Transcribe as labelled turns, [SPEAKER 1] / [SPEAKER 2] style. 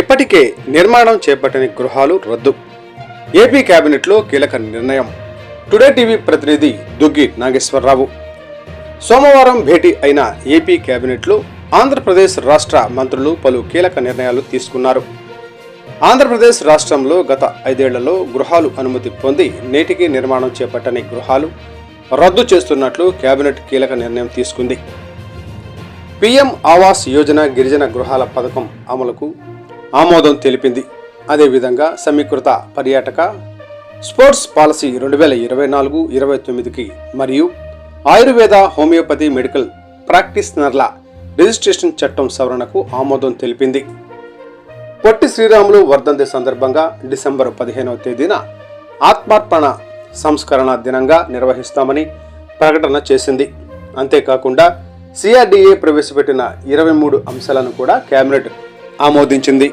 [SPEAKER 1] ఇప్పటికే నిర్మాణం చేపట్టని గృహాలు రద్దు. ఏపీ కేబినెట్లో కీలక నిర్ణయం. టుడే టీవీ ప్రతినిధి దుగ్గి నాగేశ్వరరావు. సోమవారం భేటీ అయిన ఏపీ కేబినెట్లో ఆంధ్రప్రదేశ్ రాష్ట్ర మంత్రులు పలు కీలక నిర్ణయాలు తీసుకున్నారు. ఆంధ్రప్రదేశ్ రాష్ట్రంలో గత ఐదేళ్ళలో గృహాలు అనుమతి పొంది నేటికి నిర్మాణం చేపట్టని గృహాలు రద్దు చేస్తున్నట్లు కేబినెట్ కీలక నిర్ణయం తీసుకుంది. పీఎం ఆవాస్ యోజన గిరిజన గృహాల పథకం అమలుకు ఆమోదం తెలిపింది. అదేవిధంగా సమీకృత పర్యాటక స్పోర్ట్స్ పాలసీ రెండు వేల ఇరవై నాలుగు ఇరవై తొమ్మిదికి మరియు ఆయుర్వేద హోమియోపతి మెడికల్ ప్రాక్టీషనర్ల రిజిస్ట్రేషన్ చట్టం సవరణకు ఆమోదం తెలిపింది. పొట్టి శ్రీరాములు వర్ధంతి సందర్భంగా డిసెంబర్ పదిహేనవ తేదీన ఆత్మార్పణ సంస్కరణ దినంగా నిర్వహిస్తామని ప్రకటన చేసింది. అంతేకాకుండా సిఆర్డీఏ ప్రవేశపెట్టిన ఇరవై మూడు అంశాలను కూడా కేబినెట్ ఆమోదించింది.